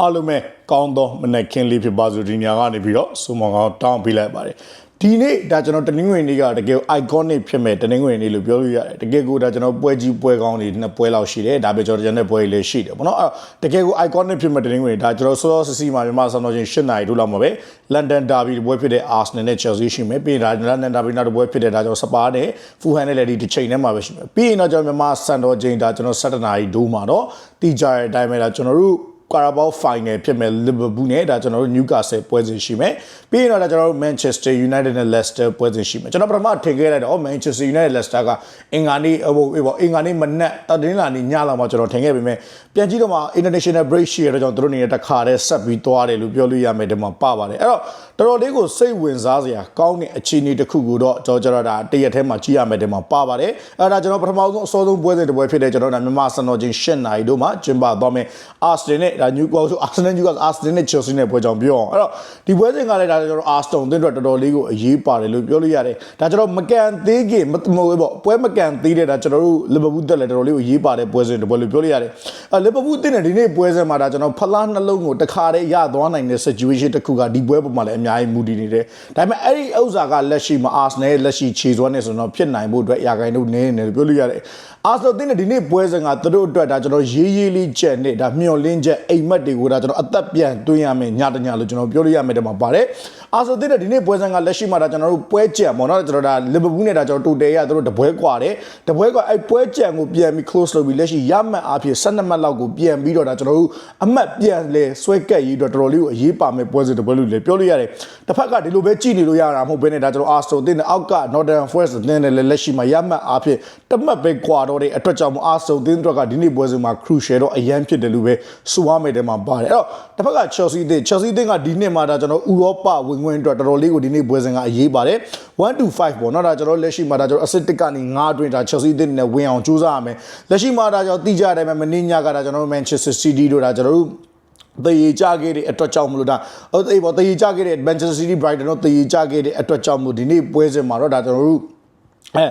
အားလုံးပဲကောင်းသောမနက်ခင်းလေးဖြစ်ပါစို့ဒီညကနေပြီးတော့စုံမောင်ကောင်တောင်းပေးလိုက်ပါတယ်ဒီနေ့ဒါကျွန်တော်တနင်္ဂနွေနေ့ကတကယ် iconic ဖြစ်မဲ့တနင်္ဂနွေနေ့လို့ပြောလို့ရတယ်တကယ်ကိုဒါကျွန်တော်ပွဲကြီးပွဲကောင်းတွေနှစ်ပွဲလောက်ရှိတယ်ဒါပေမဲ့ကျွန်တော်ကျန်တဲ့ပွဲတွေလည်းရှိတယ်ပေါ့နော်အဲ့တကယ်ကို iconic ဖြစ်မဲ့တနင်္ဂနွေနေ့ဒါကျွန်တော်စောစောစီစီမှာမြန်မာစံတော်ချိန်၈နာရီတို့လောက်မှာပဲ London Derby ပွဲဖြစ်တဲ့ Arsenal နဲ့ Chelsea ရှိမယ်ပြီးရင်ဒါ London Derby နောက်တစ်ပွဲဖြစ်တဲ့ဒါကျွန်တော်စပါးနဲ့ Fulham နဲ့လည်းဒီတစ်ချိန်ထဲမှာပဲရှိမယ်ပြီးရင်တော့ကျွန်တော်မြန်မာစံတော်ချိန်ဒါကျွန်တော်7နာရီဒိုးမှာတော့တီကြတဲ့အတိုင်းပဲဒါကျွန်တော်တို့ Carabao Final ဖြစ်မဲ့ Liverpool နဲ့ဒါကျွန်တော်တို့ Newcastle ပွဲစဉ်ရှိမယ်ပြီးရင်တော့ဒါကျွန်တော်တို့ Manchester United နဲ့ Leicester ပွဲစဉ်ရှိမယ်ကျွန်တော်ပထမထင်ခဲ့လိုက်တော့ Manchester United Leicester ကအင်္ဂါနေ့ဟိုဟိုအင်္ဂါနေ့မနက်တတင်းလာနေ့ညလောက်မှကျွန်တော်ထင်ခဲ့ပေမဲ့ပြန်ကြည့်တော့မှ International Break ရှိရတော့ကျွန်တော်တို့အနေနဲ့တစ်ခါတည်းဆက်ပြီးသွားတယ်လို့ပြောလို့ရမယ်ဒီမှာပပါတယ်အဲ့တော့တော်တော်လေးကိုစိတ်ဝင်စားစရာကောင်းတဲ့အခြေအနေတစ်ခုကိုတော့ကျွန်တော်ကျွန်တော်ဒါတရက်ထဲမှာကြည့်ရမယ်ဒီမှာပပါတယ်အဲ့ဒါကျွန်တော်ပထမဆုံးအစောဆုံးပွဲစဉ်တစ်ပွဲဖြစ်တဲ့ကျွန်တော်ဒါမြန်မာစံတော်ချင်း၈နိုင်တို့မှာကျင်းပသွားမယ် Arsenal နဲ့ဒါ Newcastle Arsenal Newcastle Arsenal နဲ့ Chelsea နဲ့ပွဲကြောင်ပြောအောင်အဲ့တော့ဒီပွဲစဉ်ကလည်းဒါကျွန်တော် Arsenal အသင်းအတွက်တော်တော်လေးကိုအရေးပါတယ်လို့ပြောလို့ရတယ်ဒါကျွန်တော်မကန်သေးခင်မမဟုတ်ဘူးပေါ့ပွဲမကန်သေးတဲ့ဒါကျွန်တော်တို့ Liverpool တက်လည်းတော်တော်လေးကိုရေးပါတယ်ပွဲစဉ်တစ်ပွဲလို့ပြောလို့ရတယ်အဲ Liverpool တင်တဲ့ဒီနေ့ပွဲစဉ်မှာဒါကျွန်တော်ဖလားနှလုံးကိုတခါတည်းရသွားနိုင်တဲ့ situation တစ်ခုကဒီပွဲပေါ်မှာလည်းအများကြီးမူတည်နေတယ်ဒါပေမဲ့အဲ့ဒီဥစ္စာကလက်ရှိမှာ Arsenal ရဲ့လက်ရှိခြေစွမ်းနေဆိုတော့ဖြစ်နိုင်ဖို့အတွက်ရာဂိုင်တို့နည်းနေတယ်လို့ပြောလို့ရတယ်အာဆနယ်တင်းတဲ့ဒီနေ့ပွဲစဉ်ကသူတို့အတွက်ဒါကျွန်တော်ရေးရေးလေးချက်နဲ့ဒါမျောလင်းချက်အိမ်မက်တွေကိုဒါကျွန်တော်အသက်ပြန်တွင်းရမယ်ညတညလို့ကျွန်တော်ပြောလို့ရမယ်တဲ့မှာပါတယ် အာဆနယ်တင်းတဲ့ဒီနေ့ပွဲစဉ်ကလက်ရှိမှာဒါကျွန်တော်တို့ပွဲကြံပေါ့နော်ကျွန်တော်ဒါလီဗာပူးနဲ့ဒါကျွန်တော်တူတယ်ရသူတို့တပွဲကွာတယ်တပွဲကွာအဲ့ပွဲကြံကိုပြန်ပြီး close လုပ်ပြီးလက်ရှိရမှတ်အားဖြင့်12မှတ်လောက်ကိုပြန်ပြီးတော့ဒါကျွန်တော်တို့အမှတ်ပြန်လဲဆွဲကက်ရေးတော့တော်တော်လေးကိုအရေးပါမယ်ပွဲစဉ်တပွဲလို့လည်းပြောလို့ရတယ်တစ်ဖက်ကဒီလိုပဲကြည်နေလို့ရတာမဟုတ်ဘဲနဲ့ဒါကျွန်တော်အာဆနယ်တင်းတဲ့အောက်က Northern Forest တင်းတဲ့လက်ရှိမှာရမှတ်အားဖြင့်တမတ်ပဲကွာတော့တဲ့အတွက်ကြောင့်အာဆနယ်တင်းတို့ကဒီနေ့ပွဲစဉ်မှာ crucial တော့အရန်ဖြစ်တယ်လို့ပဲဆိုရမယ်တဲ့မှာပါတယ်အဲ့တော့တစ်ဖက်က Chelsea တင်း Chelsea တင်းကဒီနှစ်မှာဒါကျွန်တော်ဥရောပဝင်ဝင်အတွက်တော်တော်လေးကိုဒီနေ့ပွဲစဉ်ကအရေးပါတယ်1 to 5ပေါ့နော်ဒါကျွန်တော်လက်ရှိမှာဒါကျွန်တော် assist ကနေ9အတွင်းဒါ Chelsea တင်းနဲ့ဝင်အောင်ကြိုးစားရမယ်လက်ရှိမှာဒါကျွန်တော်တိကျတဲ့အတိုင်းပဲမင်းညကဒါကျွန်တော် Manchester City တို့ဒါကျွန်တော်တို့တည်ကြခဲ့တဲ့အတွက်ကြောင့်မလို့ဒါဟိုအေးပေါ့တည်ကြခဲ့တဲ့ Manchester City Brighton တို့တည်ကြခဲ့တဲ့အတွက်ကြောင့်မလို့ဒီနေ့ပွဲစဉ်မှာတော့ဒါကျွန်တော်တို့အဲ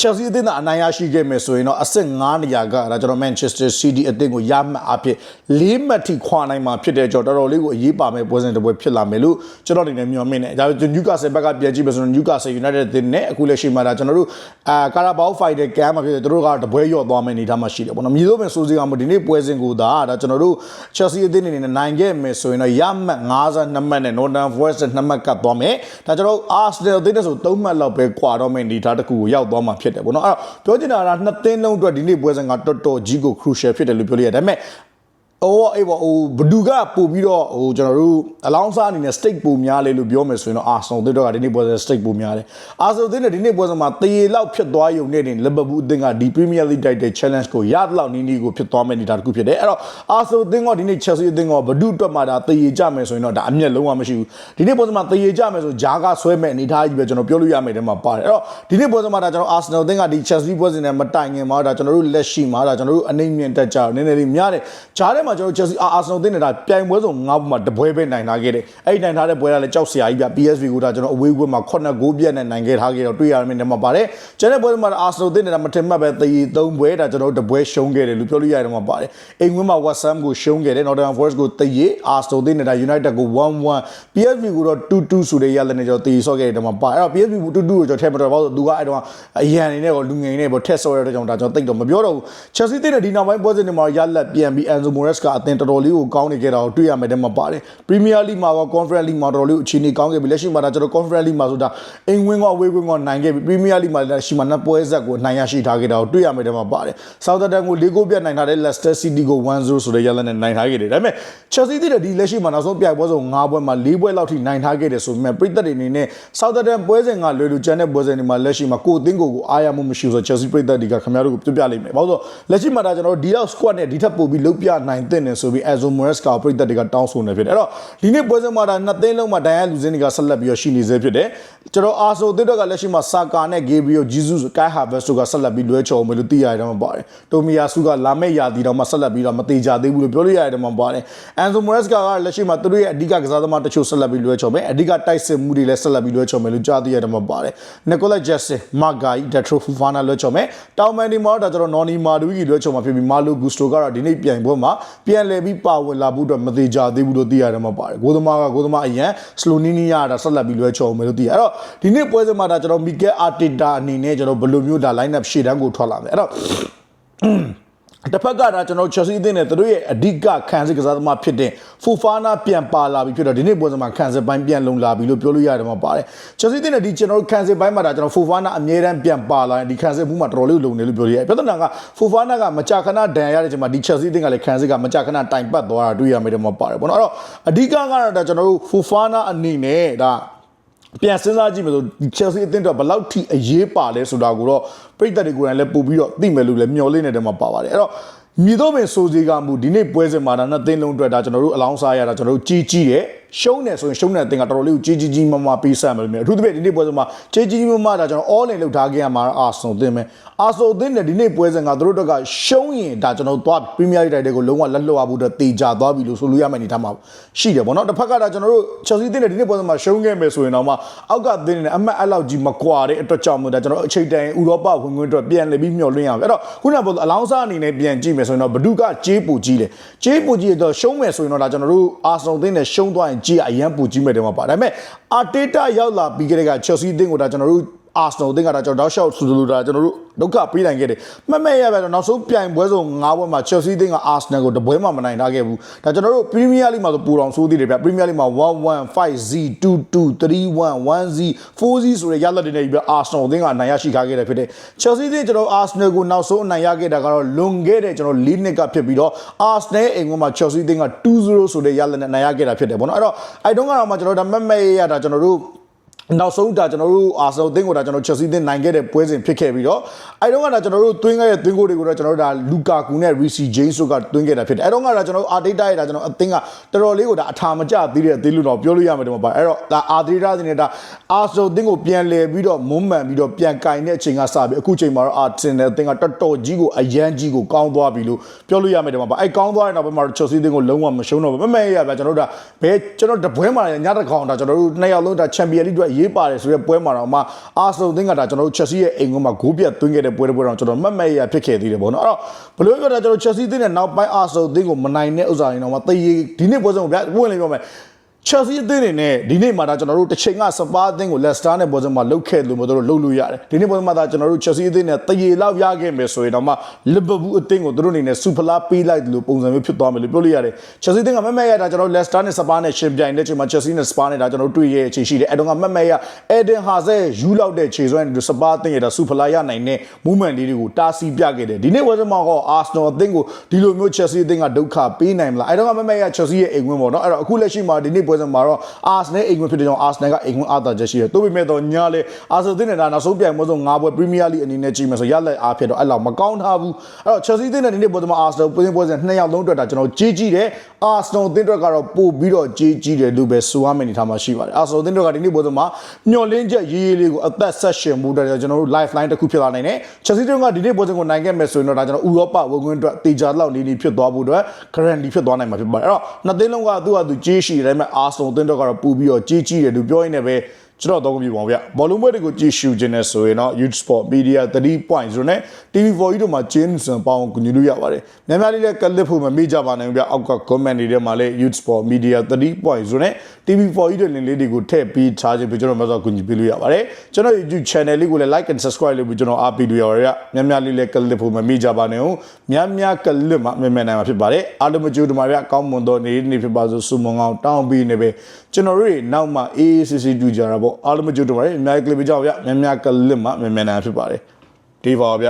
Chelsea အသင်းကအနိုင်ရရှိခဲ့မယ်ဆိုရင်တော့အဆင့်9နေရာကဒါကျွန်တော် Manchester City အသင်းကိုရမှတ်အဖြစ်၄မှတ်ထိခွာနိုင်မှာဖြစ်တဲ့ကြောင့်တော်တော်လေးကိုအရေးပါမယ်ပွဲစဉ်တစ်ပွဲဖြစ်လာမယ်လို့ကျွန်တော်အနေနဲ့မျှော်မှန်းနေဒါပေမဲ့ Newcastle ဘက်ကပြန်ကြည့်မယ်ဆိုတော့ Newcastle United အသင်းနဲ့အခုလက်ရှိမှာဒါကျွန်တော်တို့အာ Carabao Fighter ကမ်းမှာဖြစ်တယ်သူတို့ကတပွဲရော့သွားမယ်အနေထားမှာရှိတယ်ပေါ့နော်မြေလို့ပဲစိုးစီကမှဒီနေ့ပွဲစဉ်ကိုဒါဒါကျွန်တော်တို့ Chelsea အသင်းအနေနဲ့နိုင်ခဲ့မယ်ဆိုရင်တော့ရမှတ်52မှတ်နဲ့ Northern Forest 2မှတ်ကပ်သွားမယ်ဒါကျွန်တော်တို့ Arsenal အသင်းနဲ့ဆို3မှတ်လောက်ပဲကွာတော့မယ်အနေထားတစ်ခုကိုရောက်သွားမှာဖြစ်တယ်ပေါ့နော်အဲ့တော့ပြောချင်တာကနှစ်သင်းလုံးအတွက်ဒီနေ့ပွဲစဉ်ကတော်တော်ကြီးကို crucial ဖြစ်တယ်လို့ပြောလို့ရတယ်ဒါပေမဲ့ အော်အေးပေါ့ဟိုဘဒူကပို့ပြီးတော့ဟိုကျွန်တော်တို့အလောင်းစားအနေနဲ့ stake ပိုများလေလို့ပြောမယ်ဆိုရင်တော့ Arsenal တို့ကဒီနေ့ပွဲစဉ် stake ပိုများတယ် Arsenal တို့ဒီနေ့ပွဲစဉ်မှာတရေလောက်ဖြစ်သွားရုံနဲ့တင် Liverpool အသင်းကဒီ Premier League Title Challenge ကိုရသလောက်နီးနီးကိုဖြစ်သွားမယ့်နေတာတစ်ခုဖြစ်တယ်အဲ့တော့ Arsenal အသင်းကဒီနေ့ Chelsea အသင်းကဘဒူအတွက်မှာဒါတရေကြမယ်ဆိုရင်တော့ဒါအမျက်လုံးဝမရှိဘူးဒီနေ့ပွဲစဉ်မှာတရေကြမယ်ဆိုဂျာကဆွဲမဲ့အနေထားကြီးပဲကျွန်တော်ပြောလို့ရမယ်တဲ့မှာပါတယ်အဲ့တော့ဒီနေ့ပွဲစဉ်မှာဒါကျွန်တော် Arsenal အသင်းကဒီ Chelsea ပွဲစဉ်နဲ့မတိုင်ခင်မှာဒါကျွန်တော်တို့လက်ရှိမှာဒါကျွန်တော်တို့အနေမြင့်တက်ကြနည်းနည်းလေးများတယ်ဂျားထဲမှာကျွန်တော် Chelsea Arsenal အသင်းနဲ့ဒါပြိုင်ပွဲဆုံး၅ပွဲမှာတပွဲပဲနိုင်ထားခဲ့တယ်အဲ့ဒီနိုင်ထားတဲ့ပွဲကလည်းကြောက်စရာကြီးပြ PSV ကိုဒါကျွန်တော်အဝေးကွင်းမှာ9ဂိုးပြတ်နဲ့နိုင်ခဲ့ထားခဲ့တော့တွေ့ရမယ်နဲ့မှာပါတယ်ကျန်တဲ့ပွဲမှာ Arsenal အသင်းနဲ့ဒါမထင်မှတ်ပဲတည်၃ပွဲဒါကျွန်တော်တို့တပွဲရှုံးခဲ့တယ်လို့ပြောလို့ရတယ်မှာပါတယ်အိမ်ကွင်းမှာ West Ham ကိုရှုံးခဲ့တယ် Nottingham Forest ကိုတည် Arsenal အသင်းနဲ့ဒါ United ကို1-1 PSV ကိုတော့2-2ဆိုတဲ့ရလက်နဲ့ကျွန်တော်တည်ဆော့ခဲ့တယ်မှာပါအဲ့တော့ PSV ကို2-2ကိုကျွန်တော်ထည့်မတော်ပါဘူးသူကအဲ့တော့အရန်နေနဲ့ကိုလူငယ်နေပေါ့ထက်ဆော့ရတဲ့ကြောင့်ဒါကျွန်တော်တိတ်တော့မပြောတော့ဘူး Chelsea အသင်းနဲ့ဒီနောက်ပိုင်းပွဲစဉ်တွေမှာရလက်ပြန်ပြီး Enzo Moraes ကအသင်းတော်တော်လေးကိုကောင်းနေခဲ့တာကိုတွေ့ရမယ်တဲ့မှာပါတယ် Premier League မှာကော Conference League မှာတော်တော်လေးအခြေအနေကောင်းခဲ့ပြီလက်ရှိမှာဒါကျွန်တော် Conference League မှာဆိုတာအိမ်ဝင်းကအဝေးဝင်းကနိုင်ခဲ့ပြီ Premier League မှာလက်ရှိမှာနှစ်ပွဲဆက်ကိုနိုင်ရရှိထားခဲ့တာကိုတွေ့ရမယ်တဲ့မှာပါတယ် Southampton ကို၄ဂိုးပြတ်နိုင်ထားတဲ့ Leicester City ကို1-0ဆိုတဲ့ရလနဲ့နိုင်ထားခဲ့တယ်ဒါပေမဲ့ Chelsea တဲ့ဒီလက်ရှိမှာနောက်ဆုံးပြိုင်ပွဲဆုံး၅ပွဲမှာ၄ပွဲလောက်ထိနိုင်ထားခဲ့တယ်ဆိုပေမဲ့ပြည်သက်တွေအနေနဲ့ Southampton ပွဲစဉ်ကလွယ်လူကျန်တဲ့ပွဲစဉ်တွေမှာလက်ရှိမှာကိုအသင်းကိုကိုအားရမှုမရှိဘူးဆို Chelsea ပြည်သက်တွေကခင်ဗျားတို့ကိုပြပြလိမ့်မယ်ဘာလို့လဲလက်ရှိမှာဒါကျွန်တော်တို့ဒီလောက် squad နဲ့ဒီထက်ပိုပြီးလုပ်ပြနိုင်တဲ့နေဆိုပြီး Enzo Moraes ကပြည်သက်တွေကတောင်းဆိုနေဖြစ်တယ်အဲ့တော့ဒီနေ့ပွဲစဉ်မှာဒါနှစ်သင်းလုံးမှာဒိုင်ယာလူစင်းတွေကဆက်လက်ပြီးတော့ရှိနေသေးဖြစ်တယ်ကျွန်တော်အာဆိုတစ်တော့ကလက်ရှိမှာစာကာနဲ့ Gabriel Jesus ကိုင်ဟာဗက်စ်တို့ကဆက်လက်ပြီးလွဲချော်မယ်လို့သိရတယ်မှာပါတယ်တိုမီယာစုကလာမယ့်ရာသီတော့မှဆက်လက်ပြီးတော့မသေးကြသေးဘူးလို့ပြောလို့ရတယ်မှာပါတယ်အန်ဆိုမိုရက်စ်ကလက်ရှိမှာသူတို့ရဲ့အဓိကကစားသမားတချို့ဆက်လက်ပြီးလွဲချော်မယ်အဓိကတိုက်စစ်မှုတွေလည်းဆက်လက်ပြီးလွဲချော်မယ်လို့ကြားသိရတယ်မှာပါတယ်နီကိုလက်ဂျက်ဆင်မာဂိုင်ဒက်ထရိုဖူဖာနာလွဲချော်မယ်တောင်မန်ဒီမာဒါကျွန်တော်နော်နီမာဒူကြီးလွဲချော်မှာဖြစ်ပြီးမာလိုဂူစတိုကတော့ဒီနေ့ပြိုင်ပွဲမှာပြန်လည်ပြီးပါဝင်လာဖို့အတွက်မသေးကြသေးဘူးလို့သိရတယ်မှာပါတယ်ကိုသမားကကိုသမားအရန်စလိုနီးနီးရတာဆက်လက်ပြီးလွဲချော်မယ်လို့သိရအဲ့တော့ဒီနေ့ပွဲစဉ်မှာဒါကျွန်တော်မီကယ်အာတီတာအနေနဲ့ကျွန်တော်ဘယ်လိုမျိုးဒါ line up ရှေ့တန်းကိုထွက်လာမယ်အဲ့တော့ တစ်ဖက်ကဒါကျွန်တော် Chelsea အသင်းနဲ့သူတို့ရဲ့အဓိကခံစစ်ကစားသမားဖြစ်တဲ့ Fofana ပြန်ပါလာပြီဖြစ်တော့ဒီနေ့ပွဲစဉ်မှာခံစစ်ပိုင်းပြန်လုံလာပြီလို့ပြောလို့ရတယ်မှာပါတယ် Chelsea အသင်းနဲ့ဒီကျွန်တော်ခံစစ်ပိုင်းမှာဒါကျွန်တော် Fofana အမြဲတမ်းပြန်ပါလာရင်ဒီခံစစ်မှုမှာတော်တော်လေးလုံနေလို့ပြောလို့ရတယ်ပြဿနာက Fofana ကမကြာခဏဒဏ်ရတဲ့ချိန်မှာဒီ Chelsea အသင်းကလည်းခံစစ်ကမကြာခဏတိုင်ပတ်သွားတာတွေ့ရမယ်တော့မှာပါတယ်ပေါ့နော်အဲ့တော့အဓိကကတော့ဒါကျွန်တော်တို့ Fofana အနေနဲ့ဒါ ပြန်စဉ်းစားကြည့်မယ်ဆိုဒီ Chelsea အသင်းတော့ဘယ်လောက်ထိအရေးပါလဲဆိုတာကိုတော့ပြည်သက်တွေကိုယ်တိုင်လည်းပို့ပြီးတော့သိမယ်လို့လည်းမျှော်လင့်နေတဲ့မှာပါပါတယ်အဲ့တော့မြည်တော့ပင်စိုးစည်းကမှုဒီနေ့ပွဲစဉ်မှာဒါနှစ်သင်းလုံးအတွက်ဒါကျွန်တော်တို့အလောင်းစားရတာကျွန်တော်တို့ကြီးကြီးတယ်ရှုံးတယ်ဆိုရင်ရှုံးတဲ့အသင်းကတော်တော်လေးကိုကြီးကြီးကြီးမားမားပေးဆပ်မယ်လို့မြင်အထူးသဖြင့်ဒီနေ့ပွဲစဉ်မှာကြီးကြီးမားမားဒါကျွန်တော် all in လောက်ထားခဲ့ရမှာအာဆန်သင်းပဲအာဆန်သင်းနဲ့ဒီနေ့ပွဲစဉ်ကသူတို့တို့ကရှုံးရင်ဒါကျွန်တော်သွားပရီးမီးယားလိတိုက်တွေကိုလုံးဝလက်လွတ်ရဖို့အတွက်တေချာသွားပြီလို့ဆိုလို့ရမယ်အနေထားမှာရှိတယ်ဗောနော်တစ်ဖက်ကဒါကျွန်တော်တို့ Chelsea သင်းနဲ့ဒီနေ့ပွဲစဉ်မှာရှုံးခဲ့မယ်ဆိုရင်တော့မှအောက်ကသင်းနဲ့အမှတ်အဲ့လောက်ကြီးမကွာတဲ့အတွက်ကြောင့်မို့ဒါကျွန်တော်အချိန်တိုင်ဥရောပဝင်ခွင့်အတွက်ပြန်လည်ပြီးမျှော်လင့်ရအောင်အဲ့တော့ခုနကပြောအလောင်းစားအနေနဲ့ပြန်ကြည့်မယ်ဆိုရင်တော့ဘဒုကကြေးပူကြီးလေကြေးပူကြီးတော့ရှုံးမယ်ဆိုရင်တော့ဒါကျွန်တော်တို့အာဆန်သင်းနဲ့ရှုံးသွားရင်ကြေးအရန်ပူကြီးမယ်တယ်မှာပါဒါပေမဲ့အာတေတာရောက်လာပြီးကြတဲ့က Chelsea သင်းကိုဒါကျွန်တော်တို့ အာဆနယ်အသင်းကဒါကျွန်တော်တောက်လျှောက်ဆူလူတာကျွန်တော်တို့ဒုက္ခပေးနိုင်ခဲ့တယ်မှတ်မဲ့ရပဲတော့နောက်ဆုံးပြိုင်ပွဲစုံ၅ပွဲမှာ Chelsea အသင်းက Arsenal ကိုတပွဲမှမနိုင်ထားခဲ့ဘူးဒါကျွန်တော်တို့ Premier League မှာဆိုပူတော်ဆိုးသေးတယ်ဗျ Premier League မှာ1-1 5-0 2-2 3-1 1-0 4-0ဆိုတဲ့ရလဒ်တွေနဲ့ပြီး Arsenal အသင်းကအနိုင်ရရှိထားခဲ့တယ်ဖြစ်တယ် Chelsea အသင်းကျွန်တော် Arsenal ကိုနောက်ဆုံးအနိုင်ရခဲ့တာကတော့လွန်ခဲ့တဲ့ကျွန်တော်၄နှစ်ကဖြစ်ပြီးတော့ Arsenal အိမ်ကမှာ Chelsea အသင်းက2-0ဆိုတဲ့ရလဒ်နဲ့နိုင်ရခဲ့တာဖြစ်တယ်ပေါ့နော်အဲ့တော့အဲ့တုန်းကတော့မှကျွန်တော်ဒါမှတ်မဲ့ရတာကျွန်တော်တို့ နောက်ဆုံးဒါကျွန်တော်တို့အာဆယ်အသင်းကိုဒါကျွန်တော် Chelsea အသင်းနိုင်ခဲ့တဲ့ပွဲစဉ်ဖြစ်ခဲ့ပြီးတော့အဲတုန်းကဒါကျွန်တော်တို့သွင်းခဲ့တဲ့သွင်းကိုတွေကိုတော့ကျွန်တော်တို့ဒါလူကာကူနဲ့ Reece James တို့ကသွင်းခဲ့တာဖြစ်တယ်အဲတုန်းကဒါကျွန်တော်တို့ Arteta ရဲ့ဒါကျွန်တော်အသင်းကတော်တော်လေးကိုဒါအထာမကျသေးတဲ့အသင်းလို့တော့ပြောလို့ရမယ်ဒီမှာပါအဲ့တော့ဒါ Arteta အသင်းနဲ့ဒါအာဆယ်အသင်းကိုပြန်လည်ပြီးတော့မွမ်းမံပြီးတော့ပြန်ကင်တဲ့အချိန်ကစပြီးအခုချိန်မှာတော့ Arsenal အသင်းကတော်တော်ကြီးကိုအရန်ကြီးကိုကောင်းသွားပြီလို့ပြောလို့ရမယ်ဒီမှာပါအဲကောင်းသွားတဲ့နောက်ပိုင်းမှာတော့ Chelsea အသင်းကိုလုံးဝမရှုံးတော့ဘူးမမဲရပါကျွန်တော်တို့ဒါဘယ်ကျွန်တော်တပွဲမှာညတကောင်ဒါကျွန်တော်တို့နှစ်ယောက်လုံးဒါ Champions League အတွက်ရေးပါတယ်ဆိုတဲ့ပွဲမှာတော့မှအာဆယ်အသင်းကဒါကျွန်တော်တို့ Chelsea ရဲ့အိမ်ကမှာဂိုးပြတ်သွင်းခဲ့တဲ့ပွဲတစ်ပွဲတော့ကျွန်တော်မှတ်မဲ့ရဖြစ်ခဲ့သေးတယ်ပေါ့နော်အဲ့တော့ဘယ်လိုပြောတာကျွန်တော် Chelsea အသင်းနဲ့နောက်ပိုင်းအာဆယ်အသင်းကိုမနိုင်တဲ့ဥစ္စာတွေတော့မှတည်ဒီနေ့ပွဲဆုံးကိုဗျပွင့်လေးပြောမယ် Chelsea အသင်းတွေနဲ့ဒီနေ့မှာဒါကျွန်တော်တို့တစ်ချိန်ကစပါးအသင်းကို Leicester နဲ့ပွဲစဉ်မှာလုတ်ခဲ့လို့မတို့လုတ်လို့ရတယ်ဒီနေ့ပွဲမှာဒါကျွန်တော်တို့ Chelsea အသင်းနဲ့တရေလောက်ရခဲ့မယ်ဆိုရင်တော့မှ Liverpool အသင်းကိုတို့အနေနဲ့စူဖလာပေးလိုက်လို့ပုံစံမျိုးဖြစ်သွားမယ်လို့ပြောလို့ရတယ် Chelsea အသင်းကမက်မက်ရတာကျွန်တော်တို့ Leicester နဲ့စပါးနဲ့ရှင်ပြိုင်တဲ့ချိန်မှာ Chelsea နဲ့ Spurs နဲ့ဒါကျွန်တော်တို့တွေ့ရတဲ့အချိန်ရှိတယ်အဲ့တော့ကမက်မက်ရ Eden Hazard ယူလောက်တဲ့ခြေစွမ်းစပါးအသင်းရတာစူဖလာရနိုင်တဲ့ movement လေးတွေကိုတားဆီးပြခဲ့တယ်ဒီနေ့ပွဲစဉ်မှာတော့ Arsenal အသင်းကိုဒီလိုမျိုး Chelsea အသင်းကဒုက္ခပေးနိုင်မလားအဲ့တော့ကမက်မက်ရ Chelsea ရဲ့အိမ်ဝင်ပေါ့နော်အဲ့တော့အခုလက်ရှိမှာဒီနေ့ပွဲစဉ်မှာတော့ Arsenal အိမ်ဝင်ဖြစ်တဲ့ကြောင့် Arsenal ကအိမ်ဝင်အားသာချက်ရှိတယ်တိုးပေမဲ့တော့ညာလေ Arsenal အသင်းနဲ့ဒါနောက်ဆုံးပြိုင်ပွဲဆုံး၅ပွဲ Premier League အနေနဲ့ကြည့်မယ်ဆိုရလက်အားဖြစ်တော့အဲ့လောက်မကောင်းထားဘူးအဲ့တော့ Chelsea အသင်းနဲ့ဒီနေ့ပွဲစဉ်မှာ Arsenal ပွဲစဉ်ပွဲစဉ်နှစ်ယောက်လုံးအတွက်ဒါကျွန်တော်ကြီးကြီးတယ် Arsenal အသင်းအတွက်ကတော့ပို့ပြီးတော့ကြီးကြီးတယ်လို့ပဲဆိုရမယ်အနေထားမှာရှိပါတယ် Arsenal အသင်းတို့ကဒီနေ့ပွဲစဉ်မှာမျော်လင့်ချက်ရေးရေးလေးကိုအသက်ဆက်ရှင်မှုတဲ့ကျွန်တော်တို့ lifeline တစ်ခုဖြစ်လာနိုင်တယ် Chelsea တို့ကဒီနေ့ပွဲစဉ်ကိုနိုင်ခဲ့မယ်ဆိုရင်တော့ဒါကျွန်တော်ဥရောပဝင်ခွင့်အတွက်တေချာလောက်နေနေဖြစ်သွားဖို့အတွက် guarantee ဖြစ်သွားနိုင်မှာဖြစ်ပါတယ်အဲ့တော့နှစ်သင်းလုံးကသူ့ဟာသူကြီးရှိတယ်ဒါပေမဲ့ Arsenal အသင်းတို့ကတော့ပို့ပြီးတော့ကြီးကြီးတယ်လို့ပြောရင်းနဲ့ပဲ ကျွန်တော်တော့ပြပါဦးဗျဘောလုံးပွဲတွေကိုကြည့်ရှုခြင်းနဲ့ဆိုရင်တော့ Youth Sport Media 3.0နဲ့ TV4 ကြီးတို့မှာ James ပေါင်းကူညီလို့ရပါတယ်။များများလေးလည်းကလစ်ဖို့မမေ့ကြပါနဲ့ဗျအောက်က comment တွေထဲမှာလည်း Youth Sport Media 3.0နဲ့ TV4 ကြီးတို့လင်းလေးတွေကိုထည့်ပြီးထားခြင်းပြီးကျွန်တော်မျိုးစောကူညီပေးလို့ရပါတယ်။ကျွန်တော် YouTube channel လေးကိုလည်း like and subscribe လုပ်ပြီးကျွန်တော်အားပေးလို့ရပါတယ်ဗျများများလေးလည်းကလစ်ဖို့မမေ့ကြပါနဲ့ဟုတ်များများကလစ်မှမြန်မြန်နိုင်မှာဖြစ်ပါတယ်။အားလုံးမကြိုးတမှာဗျကောင်းမွန်သောနေ့နေ့ဖြစ်ပါစို့ဆုမွန်ကောင်းတောင်းပြီးနေပဲကျွန်တော်တို့နောက်မှအေးအေးဆေးဆေးကြကြတာပေါ့အားလုံးမကြိုးတမှာဗျအများကြီးကလစ်ပေးကြပါဗျများများကလစ်မှမြန်မြန်နိုင်မှာဖြစ်ပါတယ်။ဒီပါဗျ